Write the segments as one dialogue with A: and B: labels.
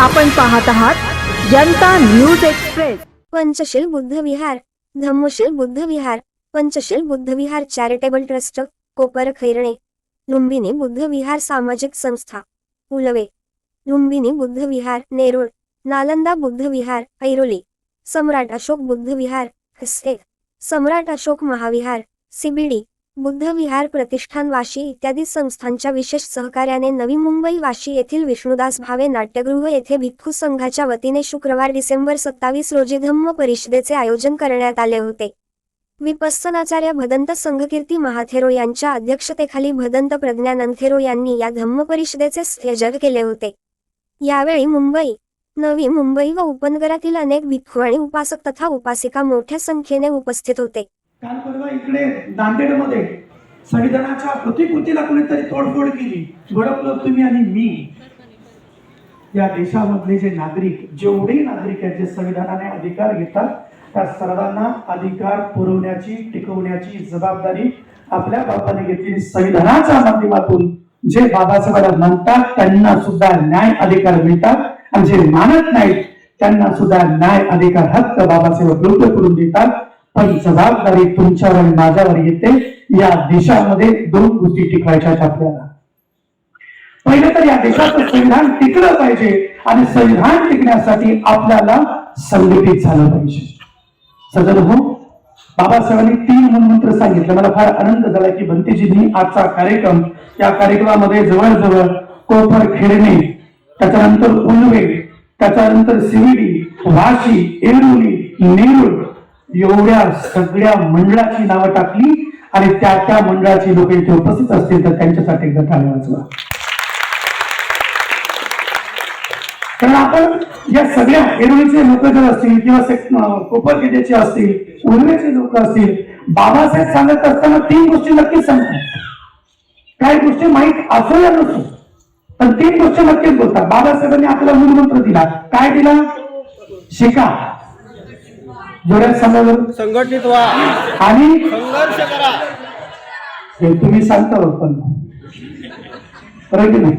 A: आपण पाहत आहात Janata news express.
B: Panchsheel Buddha Vihar Dhammasheel Buddha Vihar Panchsheel Buddha Vihar charitable trust Kopar Khairane Lumbini Buddha Vihar सामाजिक संस्था Ulwe Lumbini Buddha Vihar Nerul Nalanda Buddha Vihar Airoli Samrat Ashok Buddha Vihar खस्ते Samrat Ashok Mahavihar CBD Buddha Vihar Pratishthan Vashi इत्यादी संस्थांच्या विशेष सहकार्याने नवी मुंबई वाशी येथील विष्णुदास भावे नाट्यगृह येथे भिक्खू संघाच्या वतीने शुक्रवार डिसेंबर सत्तावीस रोजी धम्म परिषदेचे आयोजन करण्यात आले होते. विपස්සनाचार्य भदंत संघकीर्ती महाथेरो यांच्या अध्यक्षतेखाली भदंत प्रज्ञा नंथेरो यांनी या धम्म परिषदेचे स्थेजर केले होते. यावेळी मुंबई नवी मुंबई व उपनगरातील अनेक भिक्खू आणि उपासक तथा उपासिका मोठ्या संख्येने उपस्थित होते.
C: काल परवा इकडे नांदेडमध्ये. संविधानाच्या प्रतिकृतीला कुणीतरी तोडफोड केली. भडकलो तुम्ही आणि मी. या देशामधले जे नागरिक जेवढे नागरिक आहेत जे संविधानाने अधिकार घेतात त्या सर्वांना अधिकार पुरवण्याची टिकवण्याची जबाबदारी आपल्या बाबाने घेतली संविधानाच्या माध्यमातून. जे बाबासाहेबांना मानतात त्यांना सुद्धा न्याय अधिकार मिळतात. आणि जे मानत नाहीत त्यांना सुद्धा न्याय अधिकार हक्क बाबासाहेब उपलब्ध करून देतात. पण जबाबदारी तुमच्यावर आणि माझ्यावर येते. या देशामध्ये दोन गोष्टी टिकवायच्या आपल्याला. पहिलं तर या देशाचं संविधान टिकलं पाहिजे आणि संविधान टिकण्यासाठी आपल्याला संघटित झालं पाहिजे. सजन हो बाबासाहेबांनी तीन मूलमंत्र सांगितलं. मला फार आनंद झाला की भंतेजींनी आजचा कार्यक्रम या कार्यक्रमामध्ये जवळजवळ कोपर खेळणे त्याच्यानंतर उलवे त्याच्यानंतर सिविडी वाशी एरुली नेरूळ एवढ्या सगळ्या मंडळाची नावं टाकली आणि त्या त्या मंडळाची लोक इथे उपस्थित असतील तर त्यांच्यासाठी एकदा टाळ्या कारण आपण या सगळ्या एरवीचे लोक जर असतील किंवा से- असतील उर्वेचे लोक असतील बाबासाहेब सांगत असताना तीन गोष्टी नक्कीच सांगतात. काही गोष्टी माहीत असो या नसो पण तीन गोष्टी नक्कीच बोलतात. बाबासाहेबांनी आपला मूलमंत्र दिला. काय दिला? शिका.
D: संघटित व्हा.
C: आणि
D: संघर्ष करा.
C: हे तुम्ही सांगता पण नाही.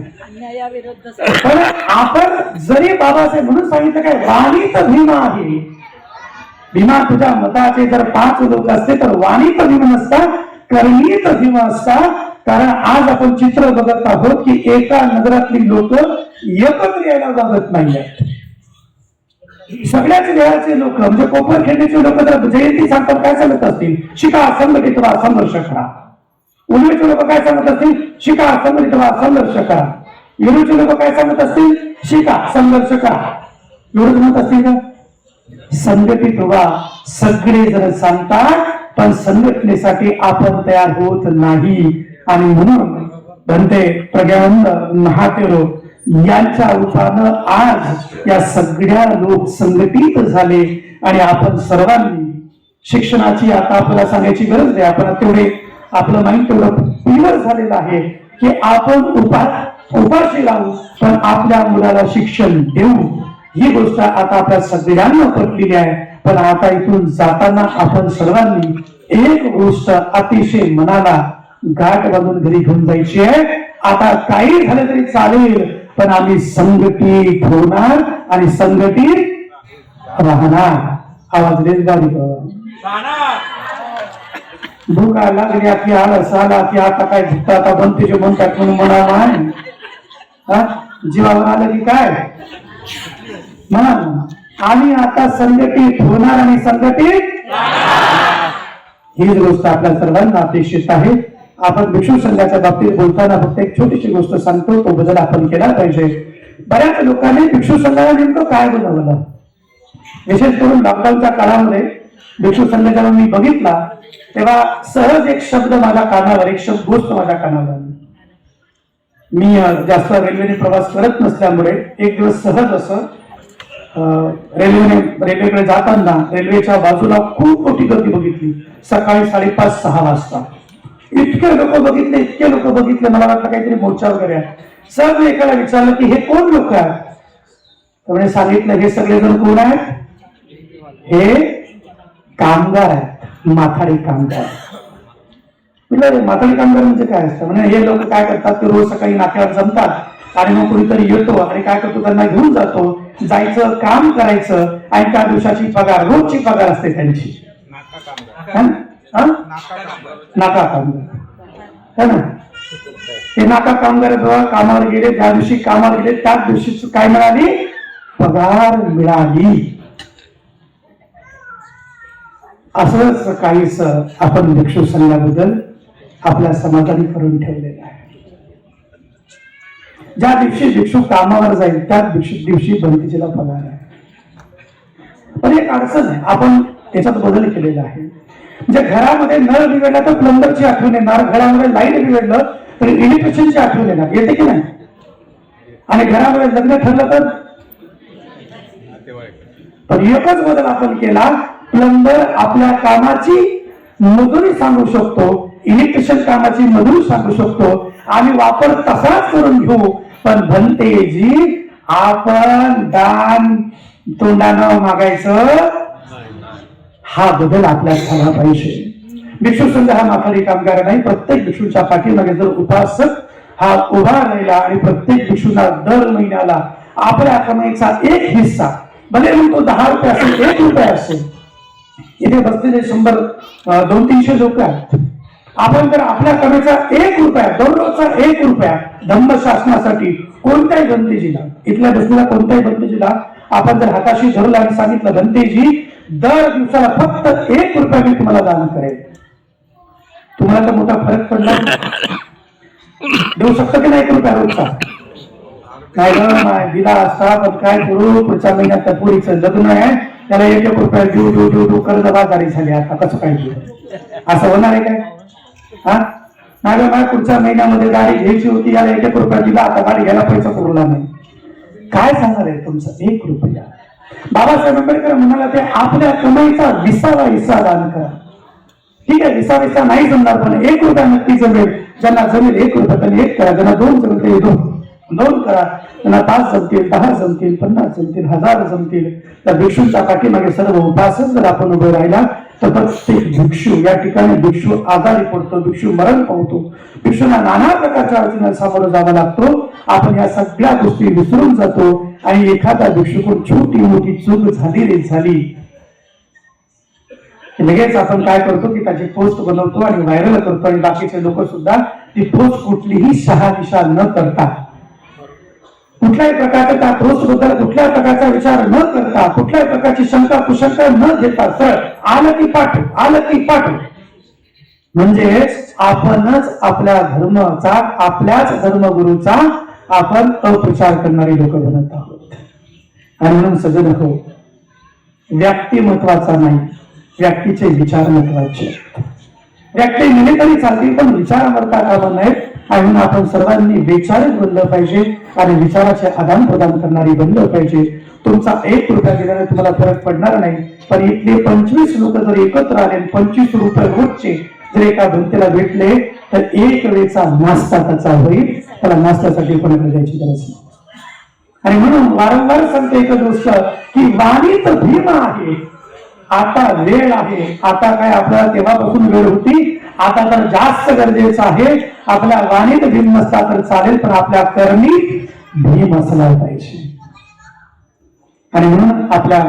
C: पण आपण जरी बाबासाहेब म्हणून सांगितलं काय वाणी तर भीमा आहे. भीमा तुझ्या मताचे जर पाच लोक असते तर वाणी तर भीम नसता करणी तर भीम असता. कारण आज आपण चित्र बघत आहोत की एका नगरातली लोक एकत्र यायला जागत नाहीये सगळ्याच वेळाचे लोक म्हणजे कोपर खेळण्याचे लोक जर जयंती सांगतात काय सांगत असतील? शिका संघटित व्हा संघर्ष करा. उलवेचे लोक काय सांगत असतील? शिका संघटित व्हा संघर्ष करा. विरोधचे लोक काय सांगत असतील? शिका संघर्ष करा. विरोध म्हणत असतील का? संघटित व्हा. सगळे जण सांगतात पण संघटनेसाठी आपण तयार होत नाही. आणि म्हणून म्हणते प्रज्ञानंद महातेरो यांच्या रूपानं आज या सगळ्या लोक संघटित झाले आणि आपण सर्वांनी शिक्षणाची आता आपल्याला सांगायची गरज नाही. आपण तेवढे आपलं माइंड तेवढं क्लिअर झालेलं आहे की आपण उपा उपाशी लावू पण आपल्या मुलाला शिक्षण देऊ. ही गोष्ट आता आपल्या सगळ्यांना पटलेली आहे. पण आता इथून जाताना आपण सर्वांनी एक गोष्ट अतिशय मनाला गाठ बांधून घरी घेऊन जायची आहे. आता काही झालं तरी चालेल. पण आम्ही संघटित होणार आणि संघटित राहणार. आवाज रेलगाडी भूक लागली की आळस आला की आता काय झुकता आता बनते जे म्हणतात म्हणून म्हणा माय जीवावर आलं की काय? म्हणा. आम्ही आता संघटित होणार आणि संघटित हीच गोष्ट आपल्या सर्वांना अपेक्षित आहे. आपण भिक्षू संघाच्या बाबतीत बोलताना फक्त एक छोटीशी गोष्ट सांगतो तो बदल आपण केला पाहिजे. बऱ्याच लोकांनी भिक्षू संघाला नेमकं काय बनवलं? विशेष करून लॉकडाऊनच्या काळामध्ये भिक्षू संघ जेव्हा मी बघितला तेव्हा सहज एक शब्द माझ्या कानावर एक शब्द गोष्ट माझ्या कानावर मी जास्त रेल्वेने प्रवास करत नसल्यामुळे एक दिवस सहज असं अं, रेल्वेने रेल्वेकडे जाताना रेल्वेच्या बाजूला खूप मोठी गर्दी बघितली. सकाळी साडेपाच सहा वाजता. इतके लोक बघितले इतके लोक बघितले मला वाटलं काहीतरी मोर्चा वगैरे आहे. सहज एकाला विचारलं की हे कोण लोक आहेत? त्यामुळे सांगितलं हे सगळे जण कोण आहेत? हे कामगार आहेत माथाडी कामगार. म्हटलं माथाडी कामगार म्हणजे काय असतं? म्हणजे हे लोक काय करतात? ते रोज सकाळी नाक्यावर जमतात आणि मग कोणीतरी येतो आणि काय करतो? त्यांना घेऊन जातो. जायचं काम करायचं आणि त्या दिवसाची पगार रोजची पगार असते त्यांची? नाका कामगार है ना ते नाका कामगार जेव्हा कामावर गेले त्या दिवशी कामावर गेले त्याच दिवशी काय मिळाली पगार मिळाली. असंच काहीच आपण भिक्षू संघाबद्दल आपल्या समाजाने करून ठेवलेलं आहे. ज्या दिवशी भिक्षू कामावर जाईल त्याच दिवशी दिवशी पगार आहे. पण एक अडचण आहे आपण त्याच्यात बदल केलेला आहे. म्हणजे घरामध्ये नळ बिघडला तर प्लंबरची आठवण येणार घरामध्ये लाइट बिघडलं तर इलेक्ट्रिशियनची आठवण येणार. येते की नाही? आणि घरामध्ये लग्न ठरलं तर? पण एकच बदल आपण केला प्लंबर आपल्या कामाची मजुरी सांगू शकतो इलेक्ट्रिशियन कामाची मजुरी सांगू शकतो आम्ही वापर तसाच करून घेऊ. पण भंतेजी आपण दान तोंडानं मागायचं हा बदल आपल्यात झाला पाहिजे. भिक्षू संघ हा माथारी कामगार नाही प्रत्येक भिक्षूच्या पाठीमागे जर उपासक हा उभा राहिला आणि प्रत्येक भिक्षूला दर महिन्याला आपल्या कमाईचा एक हिस्सा भले मग तो दहा रुपये असेल एक रुपये असेल इथे बसलेले शंभर दोन तीनशे लोक आहेत. आपण जर आपल्या कमेचा एक रुपया दररोजचा एक रुपया धम्म शासनासाठी कोणत्याही बंदेजीला इथल्या बसलेल्या कोणत्याही बंदेजीला आपण जर हाताशी धरला आणि सांगितलं बंदेजी दर दिवसाला फक्त एक रुपया मी तुम्हाला दान करेल. तुम्हाला तर मोठा फरक पडला. देऊ शकतो की नाही एक रुपया रोजचा? काय नाही दिला असता पण काय करू? पुढच्या महिन्यात त्या पोरीचं लग्न आहे. त्याला एक एक रुपया देऊ देऊ देऊ देऊ कर्ज बाजारी झाली आता कसं काय असं होणार आहे काय? हा? नाही गं, पुढच्या महिन्यामध्ये गाडी घ्यायची होती याला एक एक रुपया दिला आता गाडी घ्यायला पैसा करू नाही. काय सांगणार आहे तुमचं? एक रुपया. बाबासाहेब आंबेडकर म्हणाला ते आपल्या कमाईचा विसावा हिस्सा दान करा. ठीक आहे विसा विसा नाही जमणार पण एक रुपया नक्की जमेल. ज्यांना जमेल एक रुपया त्यांनी एक करा ज्यांना दोन जमते दोन. दोन करा. त्यांना पाच जमतील दहा जमतील पन्नास जमतील हजार जमतील. त्या भिक्षूंच्या पाठीमागे सर्व उपासच जर आपण उभे राहिला तर प्रत्येक भिक्षू या ठिकाणी भिक्षू आजारी पडतो भिक्षू मरण पावतो. भिक्षूंना नाना प्रकारच्या अडचणीला सामोरं जावं लागतो. आपण या सगळ्या गोष्टी विसरून जातो आणि एखादा भिक्षूकडून छोटी मोठी चूक झाली रे झाली लगेच आपण काय करतो की त्याची पोस्ट बनवतो आणि व्हायरल करतो आणि बाकीचे लोक सुद्धा ती पोस्ट कुठलीही शहानिशा न करता कुठल्याही प्रकारचा त्या बद्दल कुठल्याही प्रकारचा विचार न करता कुठल्याही प्रकारची शंका कुशंका न घेता सर आलं की पाठव आलं की पाठव म्हणजेच आपणच आपल्या धर्माचा आपल्याच धर्मगुरूचा आपण अप्रचार करणारे लोक बनत आहोत. आणि म्हणून सजग हो व्यक्ती महत्त्वाचा नाही व्यक्तीचे विचार महत्त्वाचे व्यक्ती मिली तरी चालतील पण विचार मरता कामा नाहीत? म्हणून आपण सर्वांनी विचारच बनलं पाहिजे आणि विचाराचे आदान प्रदान करणारी बनलं पाहिजे. तुमचा एक रुपया दिल्याने तुम्हाला फरक पडणार नाही पण इथले पंचवीस लोक जर एकत्र आले पंचवीस रुपये रोजचे जर एका भिंतीला भेटले तर एक वेळेचा नाश्ता त्याचा होईल. त्याला नाश्त्यासाठी कोणाकडे जायची गरज नाही. आणि म्हणून वारंवार सांगते एक गोष्ट की वाणी तर भीम आहे. आता वेळ आहे. आता काय आपल्याला तेव्हापासून वेळ होती? आता तर जास्त गरजेचं आहे. आपल्या वाणीत भीम नसता तर चालेल पण आपल्या कर्मी भीम असला पाहिजे. आणि म्हणून आपल्या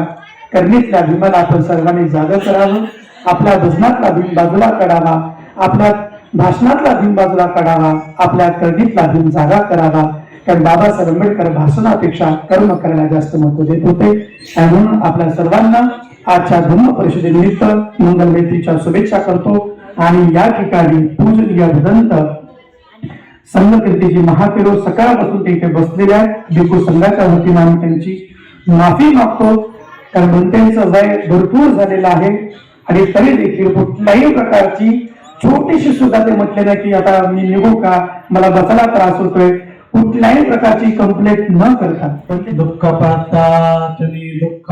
C: कर्मीतल्या भीमाला आपण सर्वांनी जागर करावं आपल्या भजनातला भीम बाजूला काढावा आपल्या भाषणातला भीम बाजूला काढावा आपल्या कर्मीतला भीम जागा करावा. कारण बाबासाहेब आंबेडकर भाषणापेक्षा कर्म करायला जास्त महत्त्व देत होते. आणि म्हणून आपल्या सर्वांना आजच्या धर्म परिषदेनिमित्त मंगल मैत्रीच्या शुभेच्छा करतो. आणि या ठिकाणी पूजनीय भदंत संघ कीर्तीची महाकिरो सकाळपासून ते इथे बसलेले आहेत संघाच्या वतीनं आम्ही त्यांची माफी मागतो. कारण बनत्यांचा जाय भरपूर झालेला आहे. आणि तरी देखील कुठल्याही प्रकारची छोटीशी सुद्धा ते म्हटले नाही की आता मी निघू का? मला बसायला त्रास होतोय. कुठल्याही प्रकारची कंप्लेंट न करता. दुःख पाहता
D: तुम्ही दुःख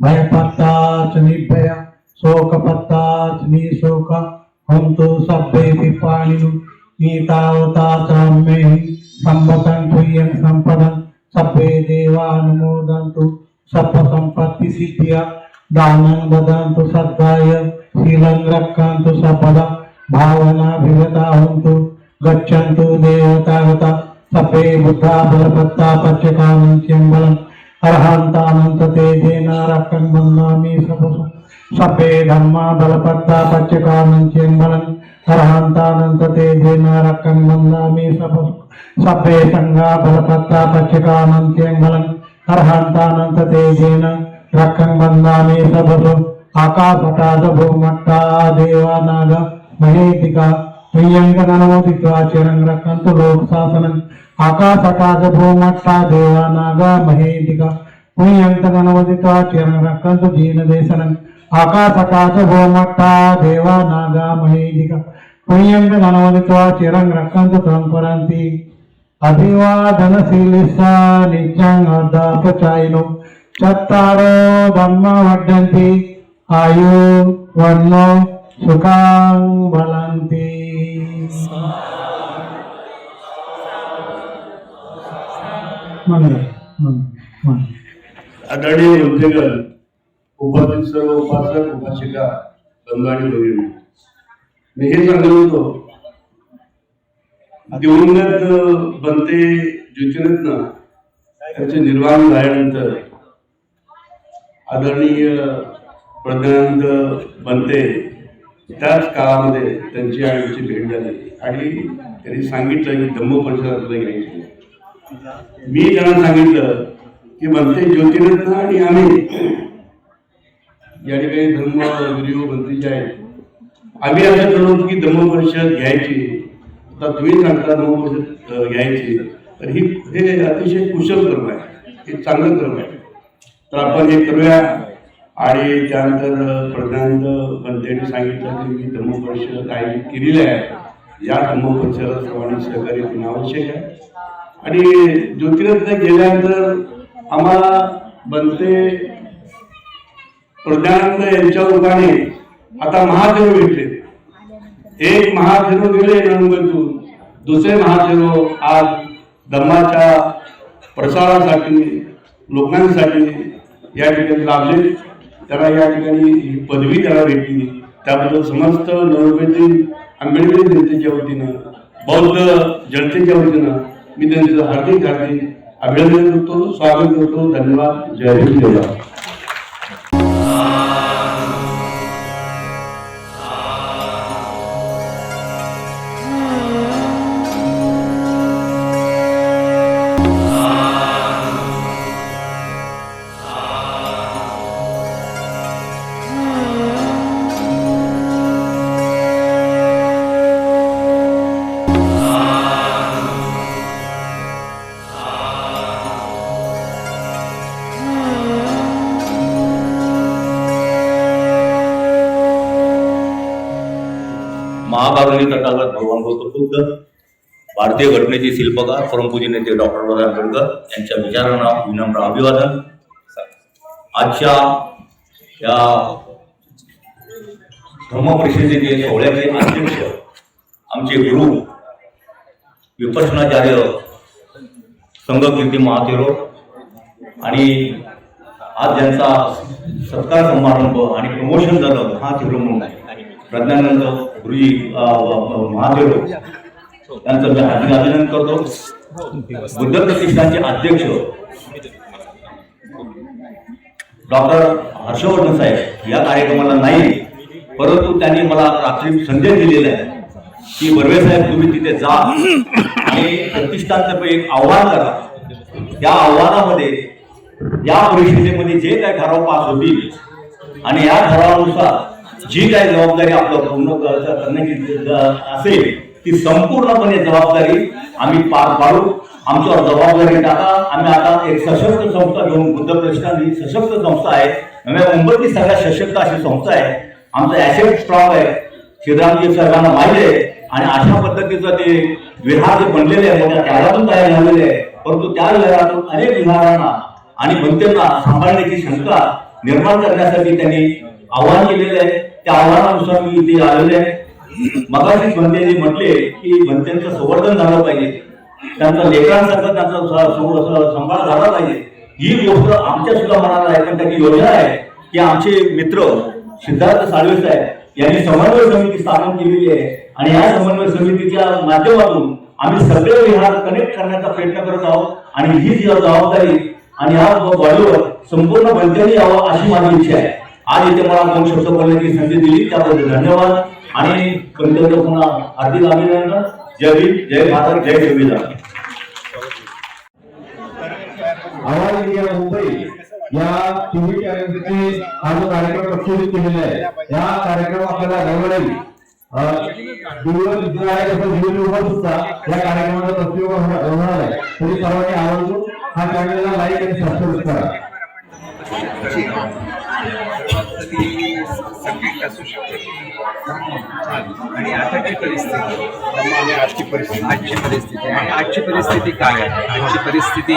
D: भय पाहता तुम्ही भया शोक पाहता तुम्ही शोका హంతో సబ్బే విపాలిను. నీతావతాచామ్మే సంపదం తుయ్యం సంపద. సబ్బే దేవానుమోదంతు సర్వ సంపత్తి సిద్ధ్య. దానం వదంతు సద్దాయ శీలం రక్కంతు సపద. భావనాభిగతాహంతు గచ్చంతు దేవతాగత. సపే బుద్ధా బలపత్తా పచ్చకానం చెంబలం. అర్హంతానంత తేజేన రక్కం వందామి సపసం సభే ధర్మ బలపత్త పత్యకామంచెంబలం తరహంతానంతతే దీనారక్కం వందామి సభ సభే సంగ బలపత్త పత్యకామంచెంబలం తరహంతానంతతే దీన రక్కం సభసు ఆకాశటాద భూమట్టా దేవానాగ మహేతిక ఆకాశటాద భూమట్టా దేవానాగ మహేతిక ఆకాశకాశ భూమట్ట దేవా నాగా మహేదిక పుణ్యం ధనవనితో చిరం రక్కంత సంపరంతి అభివాదనశీలిస్త నిత్యం అర్ధాపచాయిను చత్తారో బ్రహ్మ వడ్డంతి ఆయు వర్ణో సుఖాం బలంతి. అక్కడే ఉద్యోగాలు. बलन्ति
E: सर्व उपासक उपासिका बंधू आणि भगिनी मी हे सांगत होतो. दिवंगत बनते ज्योतिरत्न त्यांचे निर्वाण झाल्यानंतर आदरणीय प्रज्ञानंद बनते. त्याच काळामध्ये त्यांची आणि आमची भेट झाली. आणि त्यांनी सांगितलं की धम्म परिसरातलं घ्यायची. मी त्यांना सांगितलं की बनते ज्योतिरत्न आणि आम्ही या ठिकाणी धर्म व्हिडिओ मंत्रीचे आहेत आम्ही असं ठरवतो की धम्म परिषद घ्यायची. आता तुम्ही सांगता धम्म परिषद घ्यायची. तर ही हे अतिशय कुशल कर्म आहे. हे चांगलं कर्म आहे. तर आपण हे करूया. आणि त्यानंतर प्रज्ञानंद बनतेने सांगितलं की मी धम्म परिषद आयोजित केलेली आहे. या धम्म सर्वांनी सहकार्य करणं आवश्यक आहे. आणि ज्योतिरत्न गेल्यानंतर आम्हाला बनते प्रज्ञानंद यांच्या रूपाने आता महादेव भेटले. एक महादेव गेले नंदतून दुसरे महादेव आज धर्माच्या प्रसारासाठी लोकांसाठी या ठिकाणी लाभले. त्याला या ठिकाणी ही पदवी त्याला भेटली. त्याबद्दल समस्त नवपेतील आंबेडकरी जनतेच्या वतीनं बौद्ध जनतेच्या वतीनं मी त्यांचं हार्दिक हार्दिक अभिनंदन करतो स्वागत करतो. धन्यवाद. जय हिंद. जय भारत.
F: महाभारती भगवान गौतम बुद्ध भारतीय घटनेचे शिल्पकार परमपूजी नेते डॉक्टर बाबासाहेब आंबेडकर यांच्या विचारांना विनम्र अभिवादन आजच्या या धर्म परिषदेचे सोहळ्याचे अध्यक्ष आमचे गुरु विपसनाचार्य संघकीर्ती महातेरो आणि आज ज्यांचा सत्कार समारंभ आणि प्रमोशन झालं हा म्हणून प्रज्ञानंद गुरुजी महादेव. यांचं मी हार्दिक अभिनंदन करतो. बुद्ध प्रतिष्ठानचे अध्यक्ष डॉक्टर हर्षवर्धन साहेब या कार्यक्रमाला नाही परंतु त्यांनी मला रात्री संदेश दिलेला आहे की बर्वे साहेब तुम्ही तिथे जा आणि प्रतिष्ठानतर्फे एक आव्हान करा. या आव्हानामध्ये या परिषदेमध्ये जे काही ठराव पास होतील आणि या ठरावानुसार जी काही जबाबदारी आपलं पूर्ण करण्याची असेल ती संपूर्णपणे जबाबदारी आम्ही पार पाडू. आमच्यावर जबाबदारी टाका. आम्ही आता एक सशक्त संस्था घेऊन बुद्ध प्रतिष्ठान ही सशक्त संस्था आहे. नव्या मुंबईतली सगळ्यात सशक्त अशी संस्था आहे. आमचं ऍसेट स्ट्रॉंग आहे. श्रीरामजी सर्वांना माहिती आहे. आणि अशा पद्धतीचं ते विहार जे बनलेले आहे मोठ्या त्यागातून तयार झालेले आहे. परंतु त्या विहारातून अनेक विहारांना आणि मंत्र्यांना सांभाळण्याची शंका निर्माण करण्यासाठी त्यांनी आव्हान केलेलं आहे. त्या आव्हानानुसार मी इथे आलेले आहे. मगाशीच भंतेजी म्हटले की भंतेंचं संवर्धन झालं पाहिजे. त्यांचा लेकरांसारखं त्यांचा सांभाळ झाला पाहिजे. ही गोष्ट आमच्या सुद्धा मनाला आहे. पण त्याची योजना आहे की आमचे मित्र सिद्धार्थ साळवे साहेब यांनी समन्वय समिती स्थापन केलेली आहे. आणि या समन्वय समितीच्या माध्यमातून आम्ही सगळे विहार कनेक्ट करण्याचा प्रयत्न करत आहोत. आणि ही जबाबदारी आणि हा बॉडीवर संपूर्ण बनतेने यावं अशी माझी इच्छा आहे. आज इथे मला दोन शब्द बोलण्याची संधी दिली त्याबद्दल धन्यवाद. आणि कवितेचं पुन्हा हार्दिक अभिनंदन. जय भीम जय भारत जय संविधान.
D: आवाज इंडिया मुंबई या टीव्ही चॅनलचे हा जो कार्यक्रम प्रक्षेपित केलेला आहे. या कार्यक्रम आपल्याला रविवारी दिवस आहे तसं दिवस सुद्धा या कार्यक्रमाचा प्रत्येक होणार आहे. तरी सर्वांनी आवर्जून हा चॅनलला लाईक आणि सबस्क्राईब करा.
G: असू शकते आणि आताची परिस्थिती आणि आजची परिस्थिती. आजची परिस्थिती आणि आजची परिस्थिती काय आहे? आजची परिस्थिती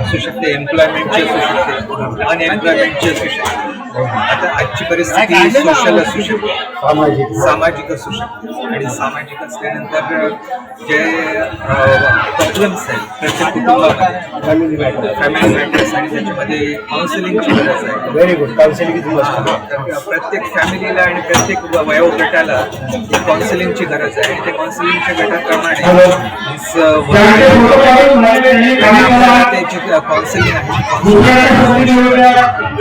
G: असू शकते एम्प्लॉयमेंटची असू शकते अनएम्प्लॉयमेंटची असू शकते. आता आजची परिस्थिती सोशल असू शकते. सामाजिक. सामाजिक असू शकते. आणि सामाजिक असल्यानंतर जे प्रॉब्लेम्स आहेत प्रत्येक कुटुंबामध्ये फॅमिली मॅटर्स आणि त्याच्यामध्ये काउन्सिलिंगची गरज आहे.
H: व्हेरी गुड काउन्सिलिंग
G: प्रत्येक फॅमिलीला आणि प्रत्येक वयोगटाला काउन्सिलिंगची गरज आहे. आणि त्या काउन्सिलिंगच्या गटाप्रमाणे काउन्सिलिंग आहे.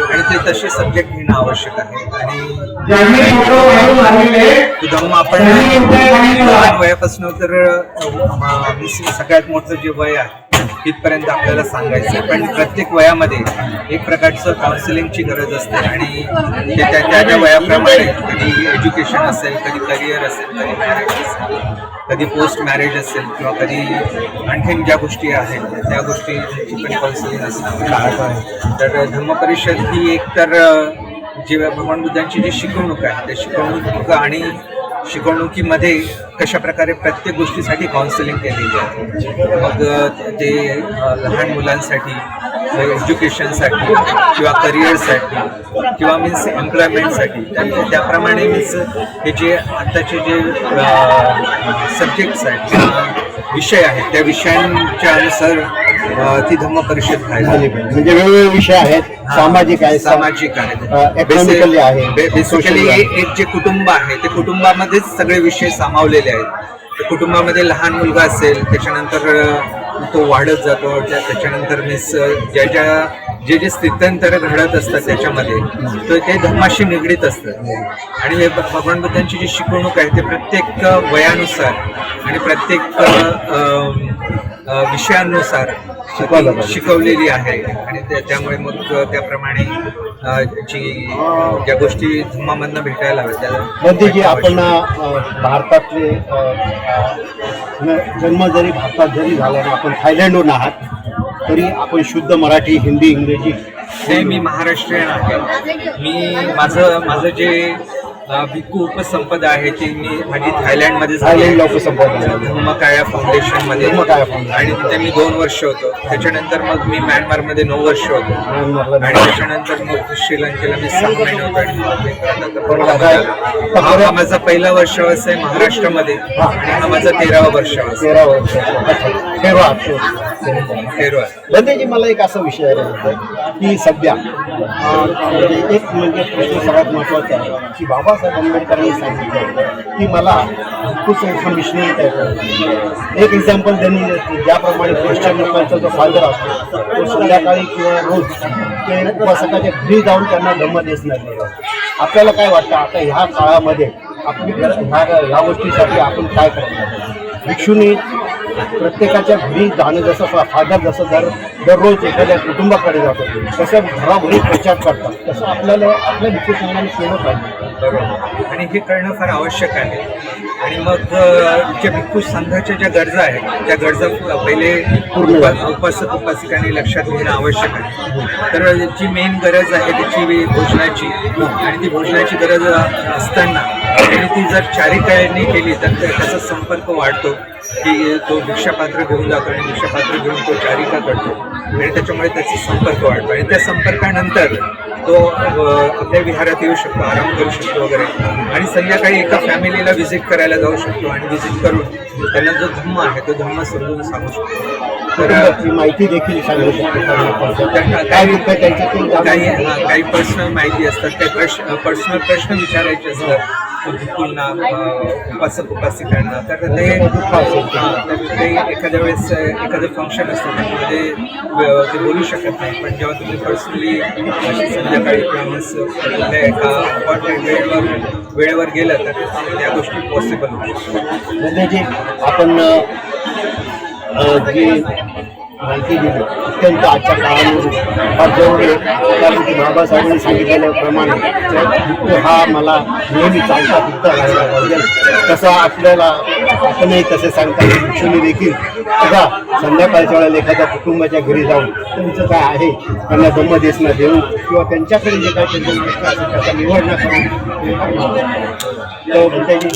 G: आणि ते तसे सब्जेक्ट घेणं आवश्यक आहे. आणि धम्म आपण लहान वयापासून तर सगळ्यात मोठं जे वय आहे तिथपर्यंत आपल्याला सांगायचं आहे. पण प्रत्येक वयामध्ये एक प्रकारचं काउन्सिलिंगची गरज असते आणि ते त्या त्या त्या वयाप्रमाणे कधी एज्युकेशन असेल कधी करिअर असेल कधी मॅरेज असेल कधी पोस्ट मॅरेज असेल किंवा कधी आणखीन ज्या गोष्टी आहेत त्या गोष्टी पण काउन्सिलिंग असणं तर धर्म परिषद ही एक तर जी भगवान बुद्धांची जी शिकवणूक आहे त्या शिकवणूक आणि शिकवणुकीमध्ये कशा प्रकारे प्रत्येक गोष्टीसाठी काउन्सिलिंग केलेली आहे. मग ते लहान मुलांसाठी एज्युकेशनसाठी किंवा करिअरसाठी किंवा मीन्स एम्प्लॉयमेंटसाठी त्याप्रमाणे मीन्स हे जे आत्ताचे जे सब्जेक्ट्स आहेत किंवा विषय आहेत त्या विषयांच्या अनुसार ती धम्म परिषद व्हायला हवी.
H: म्हणजे वेगवेगळे विषय आहेत सामाजिक आहे
G: सामाजिक आहे बेसिकली. एक जे कुटुंब आहे ते कुटुंबामध्येच सगळे विषय सामावलेले आहेत कुटुंबामध्ये लहान मुलगा असेल त्याच्यानंतर तो वाढत जातो त्या- त्याच्यानंतर मिस ज्या ज्या जे जे स्थित्यंतर घडत असतात त्याच्यामध्ये तर ते धर्माशी निगडीत असतं आणि हे भगवान बुद्धांची जी शिकवणूक आहे ते प्रत्येक वयानुसार आणि प्रत्येक विषयानुसार
H: पाहिजे.
G: शिकवलेली आहे. आणि त्या- त्यामुळे मग त्याप्रमाणे जी ज्या गोष्टी धम्मामधनं भेटायला हव्या त्या
H: मोदीजी आपण भारतातले जन्म जरी भारतात जरी झाला ना आपण थायलंडहून आहात तरी आपण शुद्ध मराठी हिंदी इंग्रजी
G: नाही मी महाराष्ट्रीयन आहे. मी माझं माझं जे भिक्खू उपसंपदा आहे ती मी माझी थायलंडमध्ये
H: थायलंडला उपसंपदा.
G: धर्मकाया
H: फाउंडेशन.
G: आणि तिथे मी दोन वर्ष होतो. त्याच्यानंतर मग मी म्यानमारमध्ये नऊ वर्ष होतो. आणि त्याच्यानंतर मग श्रीलंकेला मी सहा महिने होतो आणि मग मी आता
H: पण
G: परत
H: काय-
G: आलो. हा हा माझा पहिला वर्षावास आहे महाराष्ट्रामध्ये. आणि हा माझा तेरावा वर्षावास
H: तेरा वर्ष. बंदेजी मला एक असा विषय आहे. की सध्या म्हणजे एक म्हणजे प्रश्न सगळ्यात महत्त्वाचा आहे. की बाबासाहेब आंबेडकरांनी सांगितलं की मला खूप इन्फॉर्मेशन एक एक्झाम्पल त्यांनी ज्याप्रमाणे ख्रिश्चन लोकांचा जो फादर असतो तो संध्याकाळी किंवा रोज ते उपासकाच्या घरी जाऊन त्यांना धम्म देश नाही आपल्याला काय वाटतं? आता ह्या काळामध्ये आपली ह्या ह्या गोष्टीसाठी आपण काय करणार? भिक्षुनी प्रत्येकाच्या घरी जाणं जसं फादर जसं दर दररोज एखाद्या कुटुंबाकडे जातो तसं घराघरी प्रचार करतात. तसं आपल्याला आपल्या संघाने केलं पाहिजे.
G: बरोबर. आणि हे करणं फार आवश्यक आहे. आणि मग ज्या भिक्खू संघाच्या ज्या गरजा आहेत त्या गरजा पहिले उप- उपासक उपासिकांनी लक्षात घेणं आवश्यक आहे. तर जी मेन गरज आहे त्याची भोजनाची आणि ती भोजनाची गरज असताना आणि ती जर चारिकाळांनी केली तर त्या- त्याचा संपर्क वाढतो की तो भिक्षापात्र घेऊन जातो आणि भिक्षापात्र घेऊन तो चारिका करतो. आणि त्याच्यामुळे त्याचा संपर्क वाढतो आणि त्या संपर्कानंतर तो आपल्या विहारात येऊ शकतो आराम करू शकतो वगैरे. आणि संध्याकाळी एका फॅमिलीला व्हिजिट करायला जाऊ शकतो आणि व्हिजिट करून त्यांना जो धम्म आहे तो धम्म समजून सांगू शकतो. तर
H: माहिती देखील सांगू शकतो.
G: काही काही पर्सनल माहिती असतात काही प्रश्न पर्सनल प्रश्न विचारायचे असतात. पद्धतींना अ, उपासक उपासिकांना तर ते ते एखाद्या वेळेस एखादं फंक्शन असतं त्यामध्ये ते बोलू शकत नाही. पण जेव्हा तुम्ही पर्सनली अशी संध्याकाळी किंवा एका अपॉइंटमेंट वेळेवर वेळेवर गेलं तर त्या गोष्टी पॉसिबल होऊ शकतात.
H: म्हणजे जे आपण माहिती दिली. अत्यंत आजच्या काळामध्ये फार कारण की बाबासाहेबांनी सांगितलेल्याप्रमाणे हा मला नेहमी चालता फिरता राहायला पाहिजे. तसा आपल्याला आपणही तसे सांगता देखील बघा संध्याकाळच्या वेळेला एखाद्या कुटुंबाच्या घरी जाऊन तुमचं काय आहे त्यांना धम्मदेशना देऊन किंवा त्यांच्याकडे जे काय त्यांचे असेल त्याचा निवडणं करून तो म्हणते आपण